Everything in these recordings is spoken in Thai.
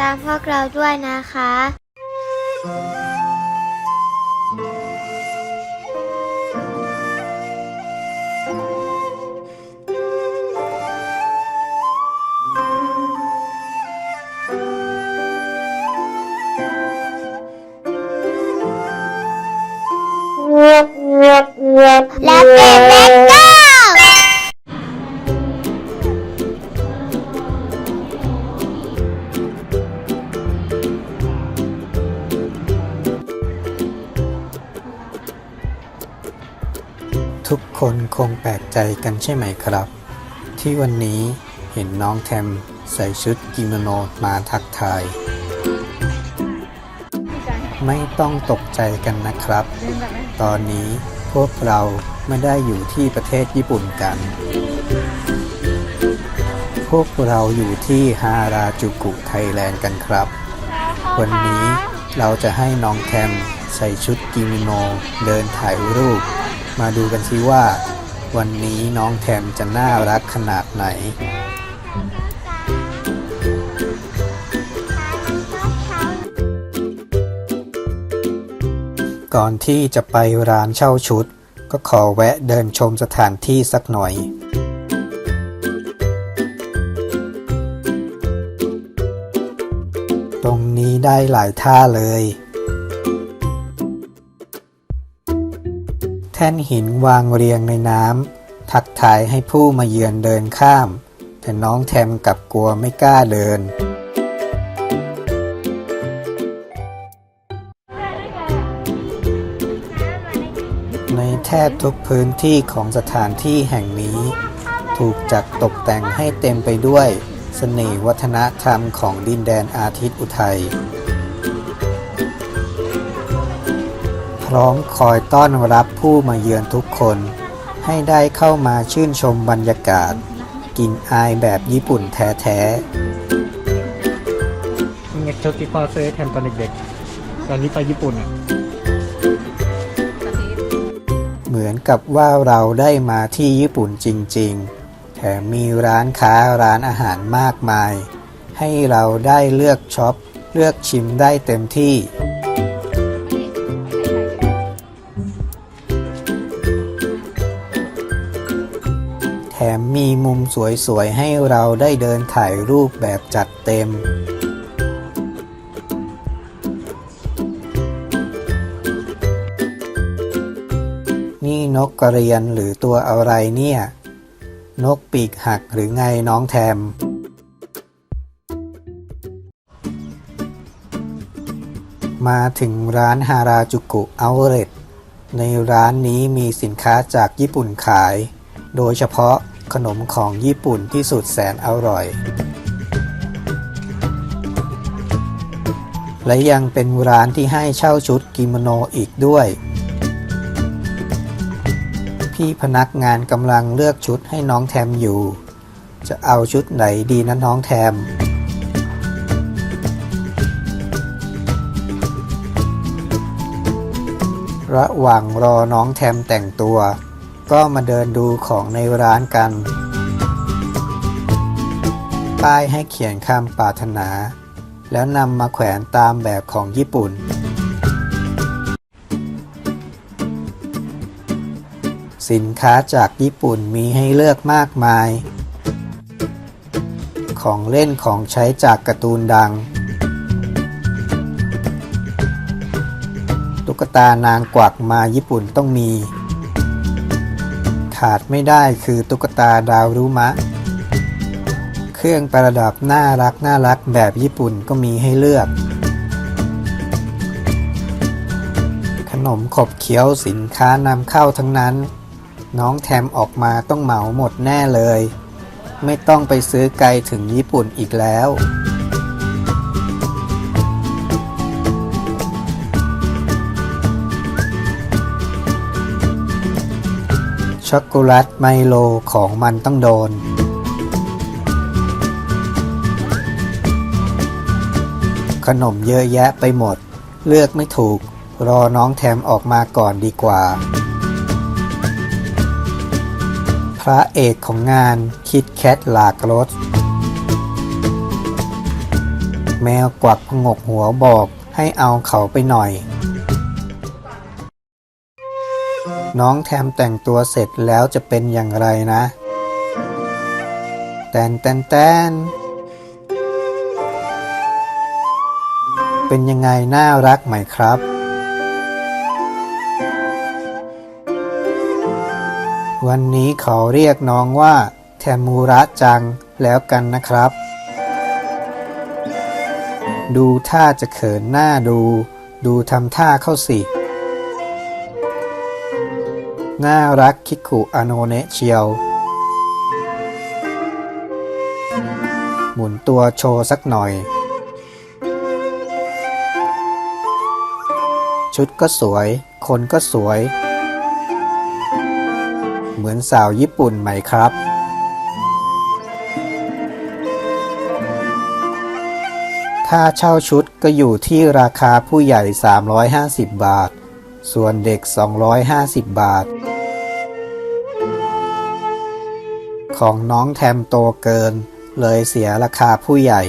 ตามพวกเราด้วยนะคะและเป็นเลโก้ทุก คนคงแปลกใจกันใช่ไหมครับ ที่วันนี้เห็นน้องแทมใส่ชุดกิโมโนมาทักทาย ไม่ต้องตกใจกันนะครับ ตอนนี้พวกเราไม่ได้อยู่ที่ประเทศญี่ปุ่นกัน พวกเราอยู่ที่ฮาราจูกุไทยแลนด์กันครับ วันนี้เราจะให้น้องแทมใส่ชุดกิโมโนเดินถ่ายรูป มาดูกันสิว่า วันนี้น้องแทมจะน่ารักขนาดไหน ก่อนที่จะไปร้านเช่าชุด ก็ขอแวะเดินชมสถานที่สักหน่อยตรงนี้ได้หลายท่าเลย แท่นหินวางเรียงในน้ำทักทายให้ผู้มาเยือนเดินข้าม แต่น้องแทมกลับกลัวไม่กล้าเดิน ในแทบทุกพื้นที่ของสถานที่แห่งนี้ ถูกจัดตกแต่งให้เต็มไปด้วย เสน่ห์วัฒนธรรมของดินแดนอาทิตย์อุทัย พร้อมคอยต้อนรับผู้มาเยือนทุกคน ให้ได้เข้ามาชื่นชมบรรยากาศ กินอายแบบญี่ปุ่นแท้ๆนี่ไงชุดที่พ่อซื้อให้แทนตอนเด็กๆ ตอนนี้ไปญี่ปุ่นอะเหมือนกับว่าเราได้มาที่ญี่ปุ่นจริงๆ แถมมีร้านค้าร้านอาหารมากมาย ให้เราได้เลือกช็อป เลือกชิมได้เต็มที่ มีมุมสวยๆ ให้เราได้เดินถ่ายรูปแบบจัดเต็ม นี่นกกระเรียนหรือตัวอะไรเนี่ย นกปีกหักหรือไงน้องแทมมาถึงร้านฮาราจูกุเอาเร t ในร้านนี้มีสินค้าจากญี่ปุ่นขาย โดยเฉพาะ ขนมของญี่ปุ่นที่สุดแสนอร่อย และยังเป็นร้านที่ให้เช่าชุดกิโมโนอีกด้วย พี่พนักงานกำลังเลือกชุดให้น้องแทมอยู่ จะเอาชุดไหนดีนะน้องแทมระหว่างรอน้องแทมแต่งตัว ก็มาเดินดูของในร้านกัน ป้ายให้เขียนคำปรารถนา แล้วนำมาแขวนตามแบบของญี่ปุ่น สินค้าจากญี่ปุ่นมีให้เลือกมากมาย ของเล่นของใช้จากการ์ตูนดัง ตุ๊กตานางกวักมาญี่ปุ่นต้องมี ขาดไม่ได้คือตุ๊กตาดาวรุมะ เครื่องประดับน่ารักน่ารักแบบญี่ปุ่นก็มีให้เลือก ขนมขบเคี้ยวสินค้านำเข้าทั้งนั้น น้องแทมออกมาต้องเหมาหมดแน่เลย ไม่ต้องไปซื้อไกลถึงญี่ปุ่นอีกแล้ว ช็อกโกแลตไมโลของมันต้องโดน ขนมเยอะแยะไปหมด เลือกไม่ถูก รอน้องแทมออกมาก่อนดีกว่า พระเอกของงานคิดแคทหลากรสแมวกวักพงกหัวบอกให้เอาเขาไปหน่อย น้องแทมแต่งตัวเสร็จแล้วจะเป็นอย่างไรนะแตนแตนแตนเป็นยังไงน่ารักไหมครับ วันนี้เขาเรียกน้องว่า แทมูระจังแล้วกันนะครับ ดูท่าจะเขินหน้าดู ดูทำท่าเข้าสิ น่ารักคิคุอโนเนะเชียว หมุนตัวโชว์สักหน่อย ชุดก็สวย คนก็สวย เหมือนสาวญี่ปุ่นไหมครับค่าเช่าชุดก็อยู่ที่ราคาผู้ใหญ่ 350 บาท ส่วนเด็ก 250 บาท ของน้องแทมโตเกิน เลยเสียราคาผู้ใหญ่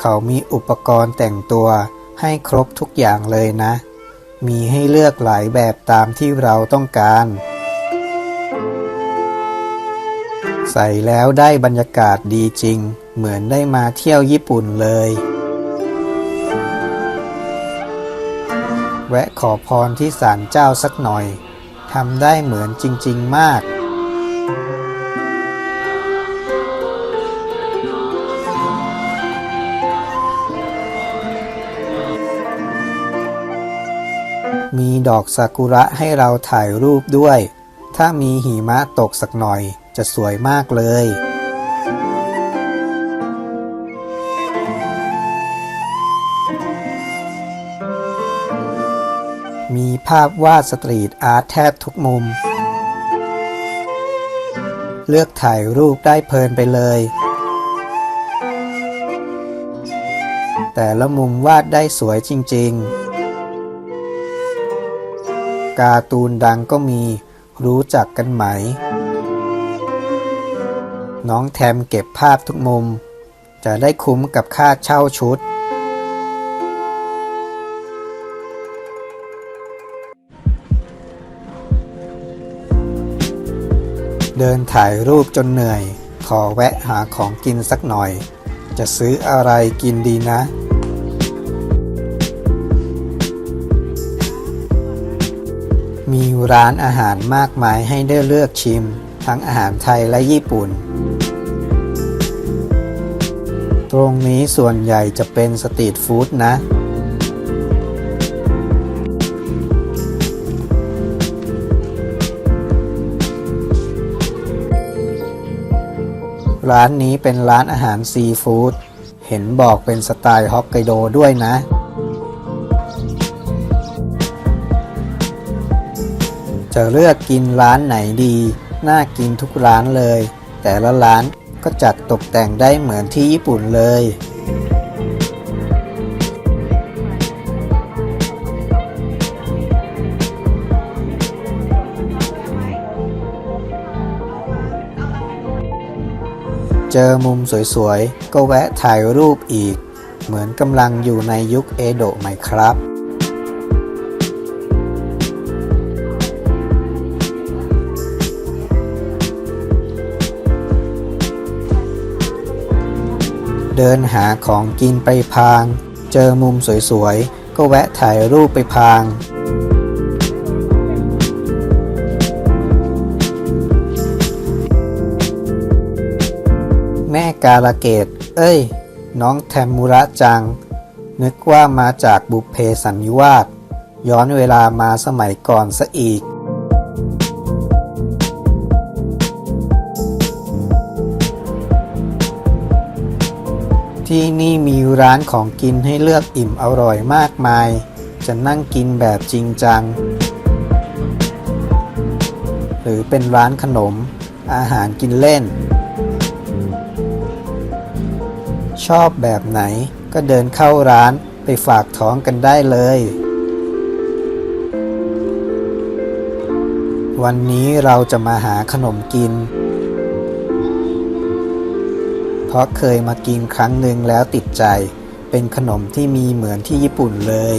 เขามีอุปกรณ์แต่งตัวให้ครบทุกอย่างเลยนะ มีให้เลือกหลายแบบตามที่เราต้องการ ใส่แล้วได้บรรยากาศดีจริง เหมือนได้มาเที่ยวญี่ปุ่นเลยแวะขอพรที่ศาลเจ้าสักหน่อย ทำได้เหมือนจริง ๆ มาก มีดอกซากุระให้เราถ่ายรูปด้วย ถ้ามีหิมะตกสักหน่อยจะสวยมากเลย มีภาพวาดสตรีทอาร์ตแทบทุกมุม เลือกถ่ายรูปได้เพลินไปเลย แต่ละมุมวาดได้สวยจริง ๆ การ์ตูนดังก็มีรู้จักกันไหม น้องแทมเก็บภาพทุกมุม จะได้คุ้มกับค่าเช่าชุด เดินถ่ายรูปจนเหนื่อย ขอแวะหาของกินสักหน่อย จะซื้ออะไรกินดีนะ มีร้านอาหารมากมายให้ได้เลือกชิม ทั้งอาหารไทยและญี่ปุ่น ตรงนี้ส่วนใหญ่จะเป็นสตรีทฟู้ดนะ ร้านนี้เป็นร้านอาหารซีฟู้ด เห็นบอกเป็นสไตล์ฮอกไกโดด้วยนะ จะเลือกกินร้านไหนดี น่ากินทุกร้านเลย แต่ละร้านก็จัดตกแต่งได้เหมือนที่ญี่ปุ่นเลย เจอมุมสวยๆ ก็แวะถ่ายรูปอีก เหมือนกำลังอยู่ในยุคเอโดะไหมครับ เดินหาของกินไปพาง เจอมุมสวยๆ ก็แวะถ่ายรูปไปพาง แม่กาลเกต เอ้ย น้องแทมมุระจัง นึกว่ามาจากบุพเพสันนิวาสย้อนเวลามาสมัยก่อนซะอีก ที่นี่มีร้านของกินให้เลือกอิ่มอร่อยมากมาย จะนั่งกินแบบจริงจัง หรือเป็นร้านขนม อาหารกินเล่น ชอบแบบไหนก็เดินเข้าร้านไปฝากท้องกันได้เลย วันนี้เราจะมาหาขนมกิน เพราะเคยมากินครั้งหนึ่งแล้วติดใจ เป็นขนมที่มีเหมือนที่ญี่ปุ่นเลย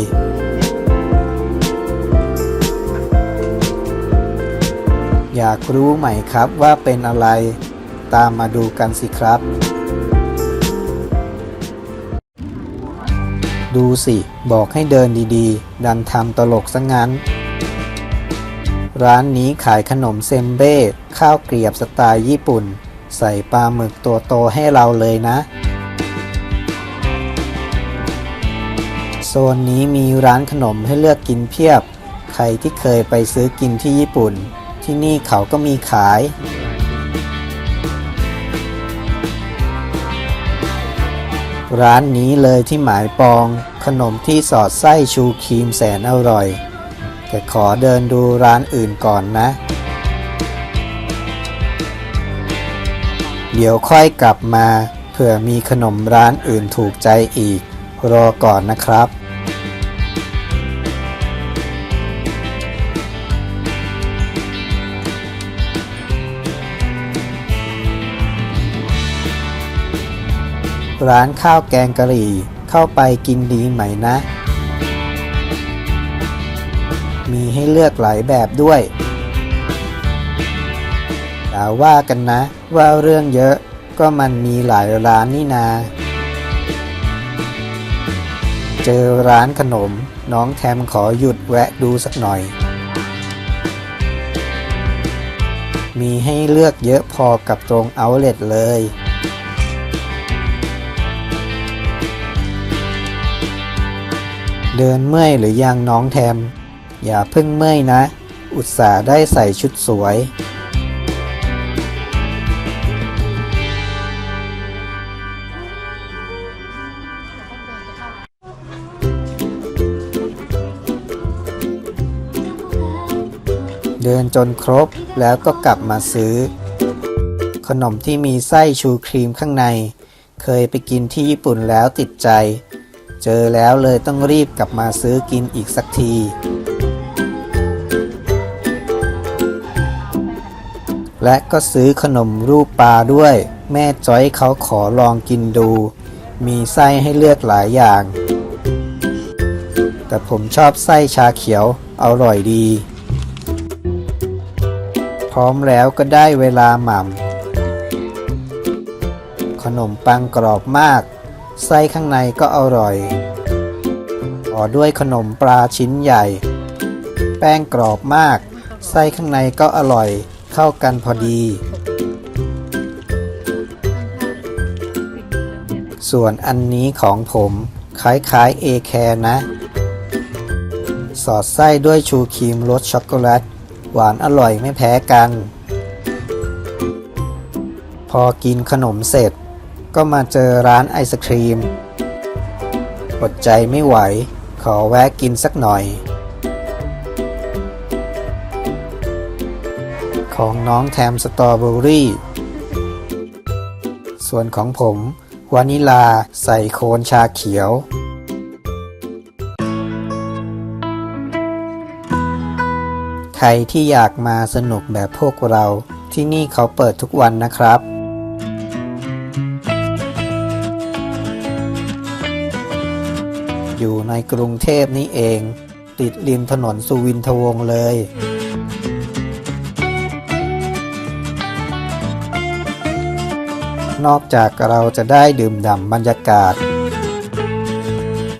อยากรู้ไหมครับว่าเป็นอะไร ตามมาดูกันสิครับ ดูสิ บอกให้เดินดีๆ ดันทำตลกซะงั้น ร้านนี้ขายขนมเซมเบ้ ข้าวเกรียบสไตล์ญี่ปุ่น ใส่ปลาหมึกตัวโตให้เราเลยนะ โซนนี้มีร้านขนมให้เลือกกินเพียบ ใครที่เคยไปซื้อกินที่ญี่ปุ่น ที่นี่เขาก็มีขาย ร้านนี้เลยที่หมายปอง ขนมที่สอดไส้ชูครีมแสนอร่อย แต่ขอเดินดูร้านอื่นก่อนนะ เดี๋ยวค่อยกลับมาเผื่อมีขนมร้านอื่นถูกใจอีก รอก่อนนะครับร้านข้าวแกงกะหรี่เข้าไปกินดีไหมนะ มีให้เลือกหลายแบบด้วย อย่าว่ากันนะ ว่าเรื่องเยอะก็มันมีหลายร้านนี่นา เจอร้านขนม น้องแทมขอหยุดแวะดูสักหน่อย มีให้เลือกเยอะพอกับตรงเอาเล t เลย เดินเมื่อยหรือยังน้องแทม อย่าเพิ่งเมื่อยนะ อุตส่าห์ได้ใส่ชุดสวย เดินจนครบแล้วก็กลับมาซื้อ ขนมที่มีไส้ชูครีมข้างใน เคยไปกินที่ญี่ปุ่นแล้วติดใจ เจอแล้วเลยต้องรีบกลับมาซื้อกินอีกสักที และก็ซื้อขนมรูปปลาด้วย แม่จ้อยเขาขอลองกินดู มีไส้ให้เลือกหลายอย่าง แต่ผมชอบไส้ชาเขียวอร่อยดี พร้อมแล้วก็ได้เวลาหม่ำขนมปังกรอบมาก ไส้ข้างในก็อร่อยต่อด้วยขนมปลาชิ้นใหญ่ แป้งกรอบมาก ไส้ข้างในก็อร่อยเข้ากันพอดี ส่วนอันนี้ของผมคล้ายๆเอแคร์นะ สอดไส้ด้วยชูครีมรสช็อกโกแลต หวานอร่อยไม่แพ้กัน พอกินขนมเสร็จ ก็มาเจอร้านไอศครีม อดใจไม่ไหว ขอแวะกินสักหน่อย ของน้องแทมสตรอเบอรี่ ส่วนของผมวานิลาใส่โคนชาเขียว ครที่อยากมาสนุกแบบพวกเรา ที่นี่เขาเปิดทุกวันนะครับ อยู่ในกรุงเทพนี่เอง ติดริมถนนสุวินทวงศ์เลย นอกจากเราจะได้ดื่มด่ำบรรยากาศ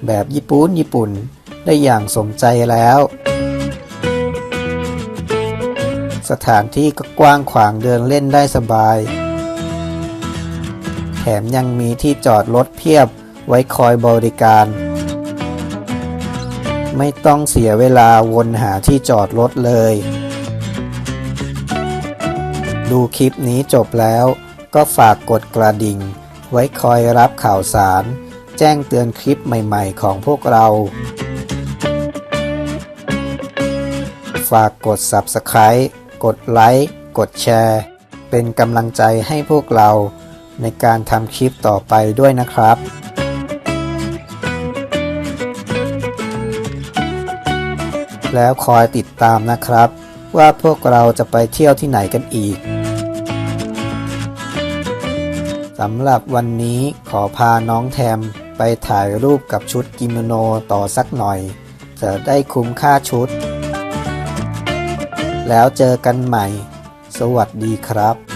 แบบญี่ปุ่นญี่ปุ่นได้อย่างสมใจแล้ว สถานที่ก็กว้างขวางเดินเล่นได้สบาย แถมยังมีที่จอดรถเพียบไว้คอยบริการ ไม่ต้องเสียเวลาวนหาที่จอดรถเลย ดูคลิปนี้จบแล้วก็ฝากกดกระดิ่ง ไว้คอยรับข่าวสาร แจ้งเตือนคลิปใหม่ๆของพวกเรา ฝากกด Subscribe กดไลค์ กดแชร์ เป็นกำลังใจให้พวกเราในการทำคลิปต่อไปด้วยนะครับแล้วคอยติดตามนะครับ ว่าพวกเราจะไปเที่ยวที่ไหนกันอีกสำหรับวันนี้ขอพาน้องแทมไปถ่ายรูปกับชุดกิโมโนต่อสักหน่อย จะได้คุ้มค่าชุด แล้วเจอกันใหม่ สวัสดีครับ